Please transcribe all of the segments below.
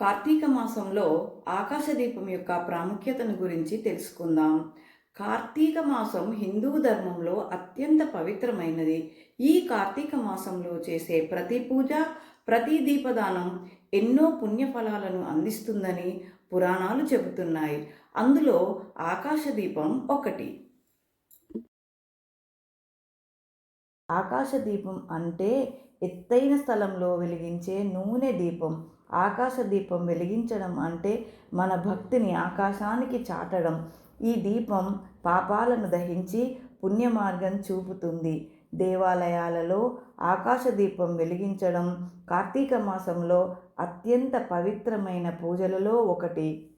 కార్తీక మాసంలో ఆకాశదీపం యొక్క ప్రాముఖ్యతను గురించి తెలుసుకుందాం. కార్తీక మాసం హిందూ ధర్మంలో అత్యంత పవిత్రమైనది. ఈ కార్తీక మాసంలో చేసే ప్రతి పూజ ప్రతి దీపదానం ఎన్నో పుణ్యఫలాలను అందిస్తుందని పురాణాలు చెబుతున్నాయి. అందులో ఆకాశదీపం ఒకటి. ఆకాశదీపం అంటే ఎత్తైన స్థలంలో వెలిగించే నూనె దీపం. ఆకాశ దీపం వెలిగించడం అంటే మన భక్తిని ఆకాశానికి చాటడం. ఈ దీపం పాపాలను దహించి పుణ్య మార్గం చూపుతుంది. దేవాలయాలలో ఆకాశ దీపం వెలిగించడం కార్తీక మాసంలో అత్యంత పవిత్రమైన పూజలలో ఒకటి.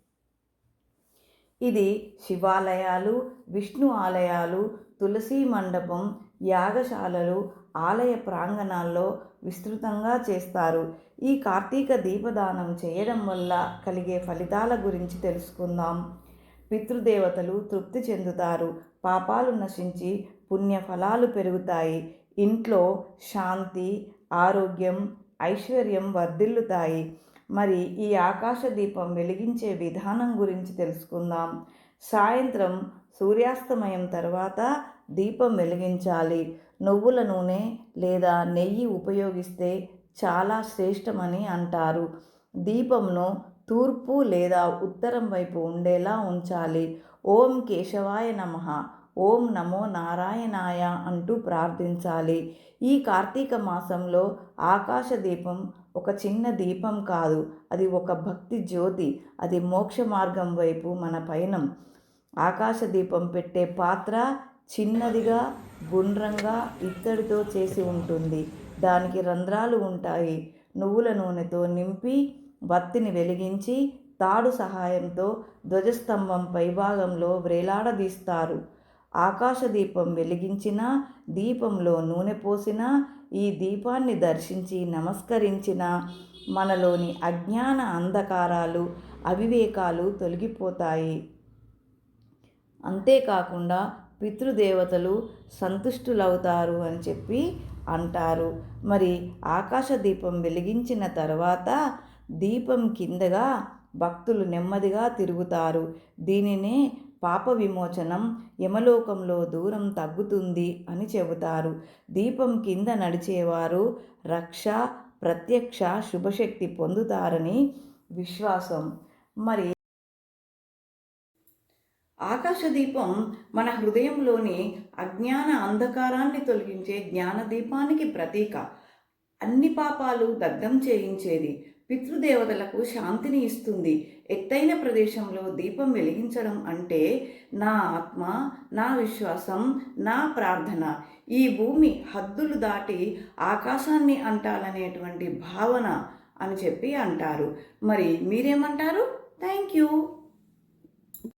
ఇది శివాలయాలు విష్ణు ఆలయాలు తులసి మండపం యాగశాలలు ఆలయ ప్రాంగణాల్లో విస్తృతంగా చేస్తారు. ఈ కార్తీక దీపదానం చేయడం వల్ల కలిగే ఫలితాల గురించి తెలుసుకుందాం. పితృదేవతలు తృప్తి చెందుతారు. పాపాలు నశించి పుణ్య ఫలాలు పెరుగుతాయి. ఇంట్లో శాంతి ఆరోగ్యం ఐశ్వర్యం వర్ధిల్లుతాయి. మరి ఈ ఆకాశ దీపం వెలిగించే విధానం గురించి తెలుసుకుందాం. సాయంత్రం సూర్యాస్తమయం తర్వాత దీపం వెలిగించాలి. నువ్వుల నూనె లేదా నెయ్యి ఉపయోగిస్తే చాలా శ్రేష్టమని అంటారు. దీపంను తూర్పు లేదా ఉత్తరం వైపు ఉండేలా ఉంచాలి. ఓం కేశవాయ నమ ఓం నమో నారాయణాయ అంటూ ప్రార్థించాలి. ఈ కార్తీక మాసంలో ఆకాశ దీపం ఒక చిన్న దీపం కాదు అది ఒక భక్తి జ్యోతి అది మోక్ష మార్గం వైపు మన పయనం. ఆకాశ దీపం పెట్టే పాత్ర చిన్నదిగా గుండ్రంగా ఇత్తడితో చేసి ఉంటుంది. దానికి రంధ్రాలు ఉంటాయి. నువ్వుల నూనెతో నింపి బత్తిని వెలిగించి తాడు సహాయంతో ధ్వజస్తంభం పైభాగంలో వ్రేలాడదీస్తారు ఆకాశదీపం వెలిగించిన దీపంలో నూనె పోసిన ఈ దీపాన్ని దర్శించి నమస్కరించిన మనలోని అజ్ఞాన అంధకారాలు అవివేకాలు తొలగిపోతాయి. అంతేకాకుండా పితృదేవతలు సంతుష్టులవుతారు అని చెప్పి అంటారు. మరి ఆకాశ దీపం వెలిగించిన తర్వాత దీపం కిందగా భక్తులు నెమ్మదిగా తిరుగుతారు. దీనినే పాప విమోచనం యమలోకంలో దూరం తగ్గుతుంది అని చెబుతారు. దీపం కింద నడిచేవారు రక్ష ప్రత్యక్ష శుభశక్తి పొందుతారని విశ్వాసం. మరి ఆకాశదీపం మన హృదయంలోని అజ్ఞాన అంధకారాన్ని తొలగించే జ్ఞానదీపానికి ప్రతీక. అన్ని పాపాలు దగ్ధం చేయించేది పితృదేవతలకు శాంతిని ఇస్తుంది. ఎత్తైన ప్రదేశంలో దీపం వెలిగించడం అంటే నా ఆత్మ నా విశ్వాసం నా ప్రార్థన. ఈ భూమి హద్దులు దాటి ఆకాశాన్ని అంటాలనేటువంటి భావన అని చెప్పి అంటారు. మరి మీరేమంటారు? Thank you